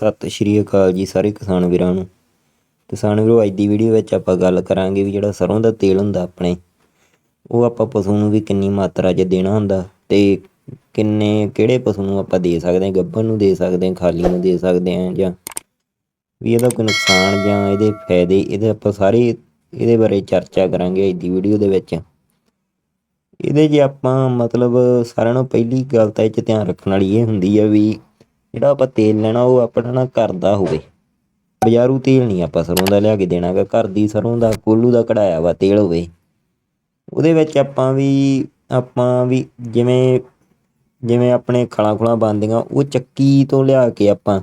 ਸਤਿ ਸ਼੍ਰੀ ਅਕਾਲ ਜੀ ਸਾਰੇ ਕਿਸਾਨ ਵੀਰਾਂ ਨੂੰ। ਕਿਸਾਨ ਵੀਰੋ, ਅੱਜ ਦੀ ਵੀਡੀਓ ਵਿੱਚ ਆਪਾਂ ਗੱਲ ਕਰਾਂਗੇ ਵੀ ਜਿਹੜਾ ਸਰੋਂ ਦਾ ਤੇਲ ਹੁੰਦਾ ਆਪਣੇ, ਉਹ ਆਪਾਂ ਪਸ਼ੂ ਨੂੰ ਵੀ ਕਿੰਨੀ ਮਾਤਰਾ 'ਚ ਦੇਣਾ ਹੁੰਦਾ ਤੇ ਕਿੰਨੇ, ਕਿਹੜੇ ਪਸ਼ੂ ਨੂੰ ਆਪਾਂ ਦੇ ਸਕਦੇ ਹਾਂ? ਗੱਭਰ ਨੂੰ ਦੇ ਸਕਦੇ ਹਾਂ, ਖਾਲੀ ਨੂੰ ਦੇ ਸਕਦੇ ਹਾਂ ਜਾਂ ਵੀ ਇਹਦਾ ਕੋਈ ਨੁਕਸਾਨ ਜਾਂ ਇਹਦੇ ਫਾਇਦੇ, ਇਹਦੇ ਆਪਾਂ ਸਾਰੇ ਇਹਦੇ ਬਾਰੇ ਚਰਚਾ ਕਰਾਂਗੇ ਅੱਜ ਦੀ ਵੀਡੀਓ ਦੇ ਵਿੱਚ। ਇਹਦੇ 'ਚ ਆਪਾਂ ਮਤਲਬ ਸਾਰਿਆਂ ਨੂੰ ਪਹਿਲੀ ਗੱਲ ਤਾਂ ਇਹ 'ਚ ਧਿਆਨ ਰੱਖਣ ਵਾਲੀ ਇਹ ਹੁੰਦੀ ਆ ਵੀ ਜਿਹੜਾ ਆਪਾਂ ਤੇਲ ਲੈਣਾ, ਉਹ ਆਪਣਾ ਨਾ ਘਰ ਦਾ ਹੋਵੇ। ਬਜ਼ਾਰੂ ਤੇਲ ਨਹੀਂ ਆਪਾਂ ਸਰੋਂ ਦਾ ਲਿਆ ਕੇ ਦੇਣਾਗਾ। ਘਰ ਦੀ ਸਰੋਂ ਦਾ, ਕੋਲੂ ਦਾ ਕਢਾਇਆ ਵਾ ਤੇਲ ਹੋਵੇ। ਉਹਦੇ ਵਿੱਚ ਆਪਾਂ ਵੀ ਆਪਾਂ ਵੀ ਜਿਵੇਂ ਜਿਵੇਂ ਆਪਣੇ ਖਲਾਂ ਖੁਲਾਂ ਬਣਦੀਆਂ, ਉਹ ਚੱਕੀ ਤੋਂ ਲਿਆ ਕੇ ਆਪਾਂ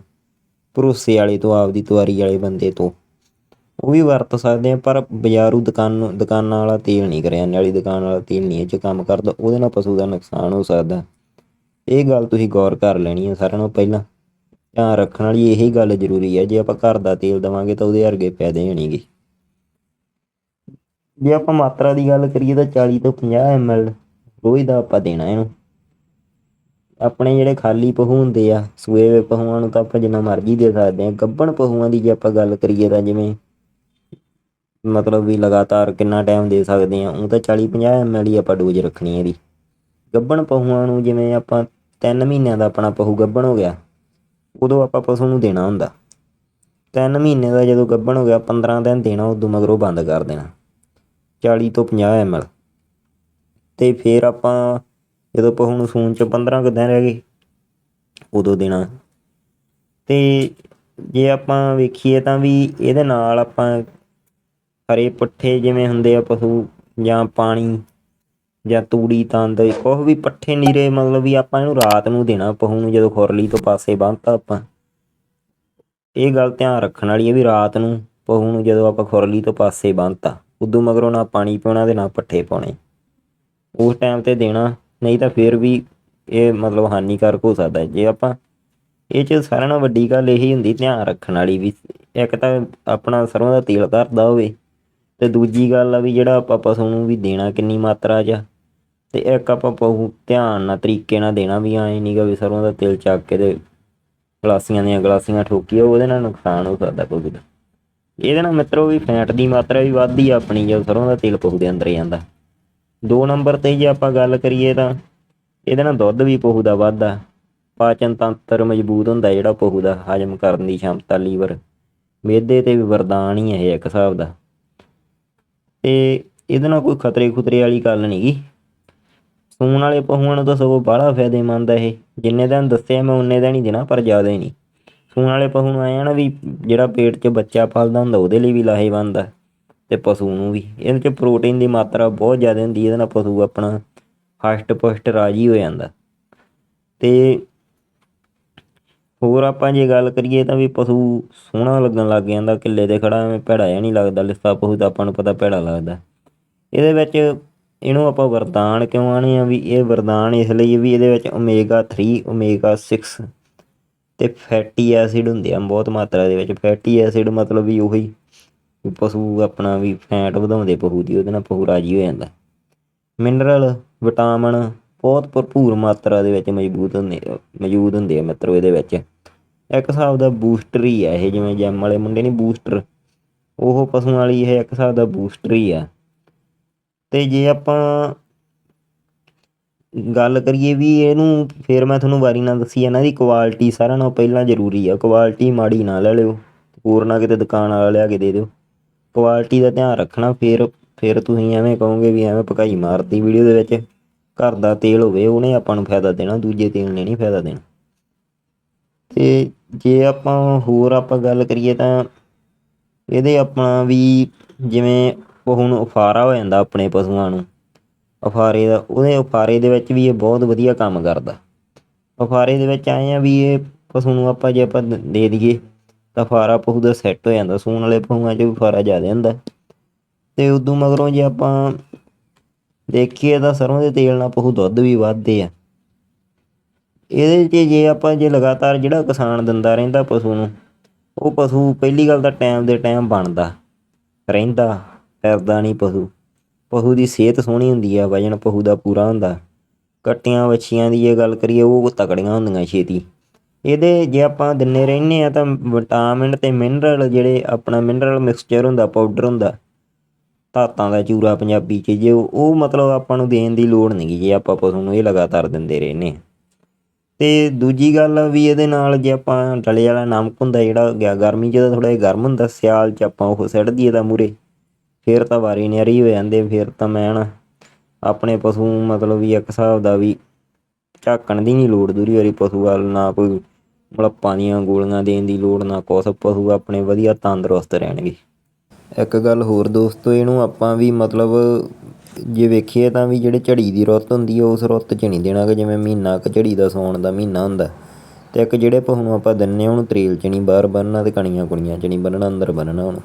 ਭਰੋਸੇ ਵਾਲੇ ਤੋਂ, ਆਪਦੀ ਤਵਾਰੀ ਵਾਲੇ ਬੰਦੇ ਤੋਂ, ਉਹ ਵੀ ਵਰਤ ਸਕਦੇ ਆ ਪਰ ਬਾਜ਼ਾਰੂ ਦੁਕਾਨ, ਦੁਕਾਨਾਂ ਵਾਲਾ ਤੇਲ ਨਹੀਂ ਕਰਿਆਨੇ ਵਾਲੀ ਦੁਕਾਨ ਵਾਲਾ ਤੇਲ ਨਹੀਂ, ਇਹ 'ਚ ਕੰਮ ਕਰਦਾ। ਉਹਦੇ ਨਾਲ ਪਸ਼ੂ ਦਾ ਨੁਕਸਾਨ ਹੋ ਸਕਦਾ। ਇਹ ਗੱਲ ਤੁਸੀਂ ਗੌਰ ਕਰ ਲੈਣੀ ਹੈ ਸਾਰਿਆਂ ਨਾਲੋਂ ਪਹਿਲਾਂ। ਧਿਆਨ ਰੱਖਣ ਵਾਲੀ ਇਹੀ ਗੱਲ ਜ਼ਰੂਰੀ ਹੈ ਜੇ ਆਪਾਂ ਘਰ ਦਾ ਤੇਲ ਦਵਾਂਗੇ ਤਾਂ ਉਹਦੇ ਵਰਗੇ ਫਾਇਦੇ ਹੋਣਗੇ। ਜੇ ਆਪਾਂ ਮਾਤਰਾ ਦੀ ਗੱਲ ਕਰੀਏ ਤਾਂ 40 ਤੋਂ 50 ml ਰੋਜ਼ ਦਾ ਆਪਾਂ ਦੇਣਾ ਇਹਨੂੰ। ਆਪਣੇ ਜਿਹੜੇ ਖਾਲੀ ਪਹੂ ਹੁੰਦੇ ਆ ਸੂਏ ਪਹੂਆਂ ਨੂੰ ਤਾਂ ਆਪਾਂ ਜਿੰਨਾ ਮਰਜ਼ੀ ਦੇ ਸਕਦੇ ਹਾਂ ਗੱਬਣ ਪਹੂਆਂ ਦੀ ਜੇ ਆਪਾਂ ਗੱਲ ਕਰੀਏ ਤਾਂ ਜਿਵੇਂ ਮਤਲਬ ਵੀ ਲਗਾਤਾਰ ਕਿੰਨਾ ਟਾਈਮ ਦੇ ਸਕਦੇ ਆ, ਉਹ ਤਾਂ 40 50 ml ਹੀ ਆਪਾਂ ਡੋਜ਼ ਰੱਖਣੀ ਹੈ ਇਹਦੀ। ਗੱਬਣ ਪਹੂਆਂ ਨੂੰ ਜਿਵੇਂ ਆਪਾਂ 3 ਮਹੀਨਿਆਂ ਦਾ ਆਪਣਾ ਪਹੂ ਗੱਭਣ ਹੋ ਗਿਆ, ਉਦੋਂ ਆਪਾਂ ਪਸ਼ੂ ਨੂੰ ਦੇਣਾ ਹੁੰਦਾ। 3 ਮਹੀਨੇ ਦਾ ਜਦੋਂ ਗੱਭਣ ਹੋ ਗਿਆ 15 ਦਿਨ ਦੇਣਾ ਉਦੋਂ ਮਗਰੋਂ ਬੰਦ ਕਰ ਦੇਣਾ 40 ਤੋਂ 50 ml ਤੇ ਫਿਰ ਆਪਾਂ ਜਦੋਂ ਪਹੂ ਨੂੰ ਸੂਣ ਚ 15 ਕੁ ਦਿਨ ਰਹਿ ਗਏ, ਉਦੋਂ ਦੇਣਾ। ਤੇ ਜੇ ਆਪਾਂ ਵੇਖੀਏ ਤਾਂ ਵੀ ਇਹਦੇ ਨਾਲ ਆਪਾਂ ਹਰੇ ਪੱਠੇ ਜਿਵੇਂ ਹੁੰਦੇ ਆ ਪਸ਼ੂ ਜਾਂ ਪਾਣੀ ਜਾਂ ਤੂੜੀ ਤੰਦ ਕੁਛ ਵੀ ਪੱਠੇ ਨੀਰੇ, ਮਤਲਬ ਵੀ ਆਪਾਂ ਇਹਨੂੰ ਰਾਤ ਨੂੰ ਦੇਣਾ, ਪਹੂ ਨੂੰ ਜਦੋਂ ਖੁਰਲੀ ਤੋਂ ਪਾਸੇ ਬੰਨਤਾ ਆਪਾਂ। ਇਹ ਗੱਲ ਧਿਆਨ ਰੱਖਣ ਵਾਲੀ ਹੈ ਵੀ ਰਾਤ ਨੂੰ ਪਹੂ ਨੂੰ ਜਦੋਂ ਆਪਾਂ ਖੁਰਲੀ ਤੋਂ ਪਾਸੇ ਬੰਨਤਾ, ਉਦੋਂ ਮਗਰੋਂ ਨਾ ਪਾਣੀ ਪਿਉਣਾ ਤੇ ਨਾ ਪੱਠੇ ਪਾਉਣੇ। ਉਸ ਟਾਈਮ ਤੇ ਦੇਣਾ, ਨਹੀਂ ਤਾਂ ਫਿਰ ਵੀ ਇਹ ਮਤਲਬ ਹਾਨੀਕਾਰਕ ਹੋ ਸਕਦਾ ਜੇ ਆਪਾਂ ਇਹ ਚ ਸਾਰਿਆਂ ਨਾਲੋਂ ਵੱਡੀ ਗੱਲ ਇਹੀ ਹੁੰਦੀ ਧਿਆਨ ਰੱਖਣ ਵਾਲੀ ਵੀ, ਇੱਕ ਤਾਂ ਆਪਣਾ ਸਰੋਂ ਦਾ ਤੇਲ ਘਰਦਾ ਹੋਵੇ ਤੇ ਦੂਜੀ ਗੱਲ ਆ ਵੀ ਜਿਹੜਾ ਆਪਾਂ ਪਸ਼ੂ ਨੂੰ ਵੀ ਦੇਣਾ ਕਿੰਨੀ ਮਾਤਰਾ 'ਚ ਤੇ ਇੱਕ ਆਪਾਂ ਪਹੂ ਧਿਆਨ ਨਾਲ ਤਰੀਕੇ ਨਾਲ ਦੇਣਾ ਵੀ ਐ ਨਹੀਂਗਾ ਵੀ ਸਰੋਂ ਦਾ ਤੇਲ ਚੱਕ ਕੇ ਤੇ ਗਲਾਸੀਆਂ ਦੀਆਂ ਗਲਾਸੀਆਂ ਠੋਕੀਏ, ਉਹਦੇ ਨਾਲ ਨੁਕਸਾਨ ਹੋ ਸਕਦਾ ਪਸ਼ੂ ਦਾ ਇਹਦੇ ਨਾਲ ਮਿੱਤਰੋ ਵੀ ਫੈਟ ਦੀ ਮਾਤਰਾ ਵੀ ਵੱਧਦੀ ਆ ਆਪਣੀ, ਜਦੋਂ ਸਰੋਂ ਦਾ ਤੇਲ ਪਸ਼ੂ ਦੇ ਅੰਦਰ ਜਾਂਦਾ। ਦੋ ਨੰਬਰ ਤੇ ਜੇ ਆਪਾਂ ਗੱਲ ਕਰੀਏ ਤਾਂ ਇਹਦੇ ਨਾਲ ਦੁੱਧ ਵੀ ਪਹੁ ਦਾ ਵੱਧਦਾ। ਪਾਚਨ ਤੰਤਰ ਮਜ਼ਬੂਤ ਹੁੰਦਾ, ਜਿਹੜਾ ਪਹੁ ਦਾ ਹਜਮ ਕਰਨ ਦੀ ਸ਼ਮਤਾ, ਲੀਵਰ। ਮਿਹਦੇ ਤੇ ਵੀ ਵਰਦਾਨ ਹੀ ਹੈ ਇੱਕ ਹਿਸਾਬ ਦਾ। ਤੇ ਇਹਦੇ ਨਾਲ ਕੋਈ ਖਤਰੇ ਖੁਤਰੇ ਵਾਲੀ ਗੱਲ ਨਹੀਂਗੀ ਸੂਣ ਵਾਲੇ ਪਸ਼ੂਆਂ ਨੂੰ ਤਾਂ ਸਗੋਂ ਬਾਹਲਾ ਫਾਇਦੇਮੰਦ ਹੈ ਇਹ। ਜਿੰਨੇ ਦਿਨ ਦੱਸਿਆ ਮੈਂ, ਉਨੇ ਦਿਨ ਹੀ ਦੇਣਾ, ਪਰ ਜ਼ਿਆਦਾ ਨਹੀਂ। ਸੂਣ ਵਾਲੇ ਪਸ਼ੂ ਨੂੰ ਆਇਆ ਨਾ ਵੀ ਜਿਹੜਾ ਪੇਟ 'ਚ ਬੱਚਾ ਪਲਦਾ ਹੁੰਦਾ, ਉਹਦੇ ਲਈ ਵੀ ਲਾਹੇਵੰਦ ਆ, ਤੇ ਪਸ਼ੂ ਨੂੰ ਵੀ। ਇਹਦੇ 'ਚ ਪ੍ਰੋਟੀਨ ਦੀ ਮਾਤਰਾ ਬਹੁਤ ਜ਼ਿਆਦਾ ਹੁੰਦੀ ਇਹਦੇ ਨਾਲ ਪਸ਼ੂ ਆਪਣਾ ਹਸ਼ਟ ਪੁਸ਼ਟ ਰਾਜੀ ਹੋ ਜਾਂਦਾ। ਤੇ ਹੋਰ ਆਪਾਂ ਜੇ ਗੱਲ ਕਰੀਏ ਤਾਂ ਵੀ ਪਸ਼ੂ ਸੋਹਣਾ ਲੱਗਣ ਲੱਗ ਜਾਂਦਾ, ਕਿੱਲੇ ਤੇ ਖੜਾ ਐਵੇਂ ਭੈੜਾ ਜਿਹਾ ਨਹੀਂ ਲੱਗਦਾ ਲਿੱਸਾ ਪਸ਼ੂ ਤਾਂ ਆਪਾਂ ਨੂੰ ਪਤਾ ਭੈੜਾ ਲੱਗਦਾ। ਇਹਦੇ ਵਿੱਚ ਇਹਨੂੰ ਆਪਾਂ ਵਰਦਾਨ ਕਿਉਂ ਆਣੇ ਆ? ਵੀ ਇਹ ਵਰਦਾਨ ਇਸ ਲਈ ਵੀ ਇਹਦੇ ਵਿੱਚ ਓਮੇਗਾ 3 ਓਮੇਗਾ 6 ਤੇ ਫੈਟੀ ਐਸਿਡ ਹੁੰਦੇ ਆ, ਬਹੁਤ ਮਾਤਰਾ ਦੇ ਵਿੱਚ। ਫੈਟੀ ਐਸਿਡ ਮਤਲਬ ਵੀ ਉਹੀ ਪਸ਼ੂ ਆਪਣਾ ਵੀ ਫੈਟ ਵਧਾਉਂਦੇ, ਪਸ਼ੂ ਦੀ ਉਹਦੇ ਨਾਲ ਪਸ਼ੂ ਰਾਜੀ ਹੋ ਜਾਂਦਾ। ਮਿਨਰਲ ਵਿਟਾਮਿਨ ਬਹੁਤ ਭਰਪੂਰ ਮਾਤਰਾ ਦੇ ਵਿੱਚ ਮਜ਼ਬੂਤ ਹੁੰਦੇ, ਮੌਜੂਦ ਹੁੰਦੇ ਆ ਮਿੱਤਰੋ ਇਹਦੇ ਵਿੱਚ। ਇੱਕ ਹਿਸਾਬ ਦਾ ਬੂਸਟਰ ਹੀ ਆ ਇਹ, ਜਿਵੇਂ ਜੈਮ ਵਾਲੇ ਮੁੰਡੇ ਨਹੀਂ ਬੂਸਟਰ ਉਹ ਪਸ਼ੂਆਂ ਵਾਲੀ ਇਹ ਇੱਕ ਹਿਸਾਬ ਦਾ ਬੂਸਟਰ ਹੀ ਆ। ਤੇ ਜੇ ਆਪਾਂ ਗੱਲ ਕਰੀਏ ਵੀ ਇਹਨੂੰ, ਫਿਰ ਮੈਂ ਤੁਹਾਨੂੰ ਵਾਰੀ ਨਾਲ ਦੱਸੀ, ਇਹਨਾਂ ਦੀ ਕੁਆਲਿਟੀ ਸਾਰਿਆਂ ਨਾਲੋਂ ਪਹਿਲਾਂ ਜ਼ਰੂਰੀ ਆ। ਕੁਆਲਿਟੀ ਮਾੜੀ ਨਾ ਲੈ ਲਿਓ। ਹੋਰ ਨਾ ਕਿਤੇ ਦੁਕਾਨ ਵਾਲਾ ਲਿਆ ਕੇ ਦੇ ਦਿਓ। ਕੁਆਲਿਟੀ ਦਾ ਧਿਆਨ ਰੱਖਣਾ, ਫਿਰ ਫਿਰ ਤੁਸੀਂ ਐਵੇਂ ਕਹੋਗੇ ਵੀ ਐਵੇਂ ਪਕਾਈ ਮਾਰਤੀ ਵੀਡੀਓ ਦੇ ਵਿੱਚ। ਘਰ ਦਾ ਤੇਲ ਹੋਵੇ, ਉਹਨੇ ਆਪਾਂ ਨੂੰ ਫਾਇਦਾ ਦੇਣਾ, ਦੂਜੇ ਤੇਲ ਨੇ ਨਹੀਂ ਫਾਇਦਾ ਦੇਣਾ। ਤੇ ਜੇ ਆਪਾਂ ਹੋਰ ਆਪਾਂ ਗੱਲ ਕਰੀਏ ਤਾਂ ਇਹਦੇ ਆਪਣਾ ਵੀ ਜਿਵੇਂ ਪਸ਼ੂ ਨੂੰ ਉਫਾਰਾ ਹੋ ਜਾਂਦਾ ਆਪਣੇ ਪਸ਼ੂਆਂ ਨੂੰ। ਉਫਾਰੇ ਦਾ ਉਹਦੇ ਉਫਾਰੇ ਦੇ ਵਿੱਚ ਵੀ ਇਹ ਬਹੁਤ ਵਧੀਆ ਕੰਮ ਕਰਦਾ। ਉਫਾਰੇ ਦੇ ਵਿੱਚ ਆਏ ਆ ਵੀ ਇਹ ਪਸ਼ੂ ਨੂੰ ਆਪਾਂ ਜੇ ਆਪਾਂ ਦੇ ਦਈਏ, ਤਾਂ ਫਾਰਾ ਪਸ਼ੂ ਦਾ ਸੈੱਟ ਹੋ ਜਾਂਦਾ। ਸੂਣ ਵਾਲੇ ਪਸ਼ੂਆਂ 'ਚ ਵੀ ਫਾਰਾ ਜ਼ਿਆਦਾ ਹੁੰਦਾ। ਤੇ ਉਦੋਂ ਮਗਰੋਂ ਜੇ ਆਪਾਂ ਦੇਖੀਏ ਤਾਂ ਸਰੋਂ ਦੇ ਤੇਲ ਨਾਲ ਪਸ਼ੂ ਦੁੱਧ ਵੀ ਵੱਧਦੇ ਆ। ਇਹਦੇ 'ਚ ਜੇ ਆਪਾਂ ਜੇ ਲਗਾਤਾਰ ਜਿਹੜਾ ਕਿਸਾਨ ਦਿੰਦਾ ਰਹਿੰਦਾ ਪਸ਼ੂ ਨੂੰ, ਉਹ ਪਸ਼ੂ ਪਹਿਲੀ ਗੱਲ ਤਾਂ ਟਾਈਮ ਦੇ ਟਾਈਮ ਬਣਦਾ, ਰਹਿੰਦਾ। ਫਿਰਦਾ ਨਹੀਂ ਪਸ਼ੂ। ਪਸ਼ੂ ਦੀ ਸਿਹਤ ਸੋਹਣੀ ਹੁੰਦੀ ਆ, ਵਜਨ ਪਹੂ ਦਾ ਪੂਰਾ ਹੁੰਦਾ। ਕੱਟੀਆਂ ਵੱਛੀਆਂ ਦੀ ਜੇ ਗੱਲ ਕਰੀਏ, ਉਹ ਤਕੜੀਆਂ ਹੁੰਦੀਆਂ ਛੇਤੀ। ਇਹਦੇ ਜੇ ਆਪਾਂ ਦਿੰਨੇ ਰਹਿੰਦੇ ਆ ਤਾਂ ਵਿਟਾਮਿਨ ਤੇ ਮਿਨਰਲ ਜਿਹੜੇ ਆਪਣਾ ਮਿਨਰਲ ਮਿਕਸਚਰ ਹੁੰਦਾ, ਪਾਊਡਰ ਹੁੰਦਾ, ਧਾਤਾਂ ਦਾ ਚੂਰਾ ਪੰਜਾਬੀ 'ਚ, ਜੇ ਉਹ ਮਤਲਬ ਆਪਾਂ ਨੂੰ ਦੇਣ ਦੀ ਲੋੜ ਨਹੀਂ ਜੇ ਆਪਾਂ ਪਸ਼ੂ ਨੂੰ ਇਹ ਲਗਾਤਾਰ ਦਿੰਦੇ ਰਹਿੰਦੇ ਹਾਂ ਤੇ ਦੂਜੀ ਗੱਲ ਵੀ ਇਹਦੇ ਨਾਲ ਜੇ ਆਪਾਂ ਡਲੇ ਵਾਲਾ ਨਮਕ ਹੁੰਦਾ, ਜਿਹੜਾ ਗਿਆ ਗਰਮੀ 'ਚ ਤਾਂ ਥੋੜਾ ਜਿਹਾ ਗਰਮ ਹੁੰਦਾ, ਸਿਆਲ 'ਚ ਆਪਾਂ ਉਹ ਸਿੱਟ ਦਈਏ ਤਾਂ ਮੂਰੇ। ਫਿਰ ਤਾਂ ਵਾਰੀ ਨਿਆਰੀ ਹੋ ਜਾਂਦੇ, ਫਿਰ ਤਾਂ ਮੈਂ ਨਾ ਆਪਣੇ ਪਸ਼ੂ ਮਤਲਬ ਵੀ ਇੱਕ ਹਿਸਾਬ ਦਾ ਵੀ ਝਾਕਣ ਦੀ ਨਹੀਂ ਲੋੜ ਦੂਰੀ ਵਾਰੀ ਪਸ਼ੂ ਵੱਲ, ਨਾ ਕੋਈ ਮਲੱਪਾਂ ਦੀਆਂ ਗੋਲੀਆਂ ਦੇਣ ਦੀ ਲੋੜ, ਨਾ ਕੁਛ। ਪਸ਼ੂ ਆਪਣੇ ਵਧੀਆ ਤੰਦਰੁਸਤ ਰਹਿਣਗੇ। ਇੱਕ ਗੱਲ ਹੋਰ ਦੋਸਤੋ, ਇਹਨੂੰ ਆਪਾਂ ਵੀ ਮਤਲਬ ਜੇ ਵੇਖੀਏ ਤਾਂ ਵੀ ਜਿਹੜੇ ਝੜੀ ਦੀ ਰੁੱਤ ਹੁੰਦੀ ਹੈ ਉਸ ਰੁੱਤ 'ਚ ਨਹੀਂ ਦੇਣਾ ਕਿ ਜਿਵੇਂ ਮਹੀਨਾ ਕੁ ਝੜੀ ਦਾ ਸੌਣ ਦਾ ਮਹੀਨਾ ਹੁੰਦਾ। ਤੇ ਇੱਕ ਜਿਹੜੇ ਪਸ਼ੂ ਨੂੰ ਆਪਾਂ ਦਿੰਨੇ ਆ, ਉਹਨੂੰ ਤਰੇਲ 'ਚ ਨਹੀਂ ਬਾਹਰ ਬੰਨਣਾ ਤੇ ਕਣੀਆਂ ਕੁਣੀਆਂ 'ਚ ਨਹੀਂ ਬੰਨਣਾ, ਅੰਦਰ ਬੰਨਣਾ ਉਹਨੂੰ।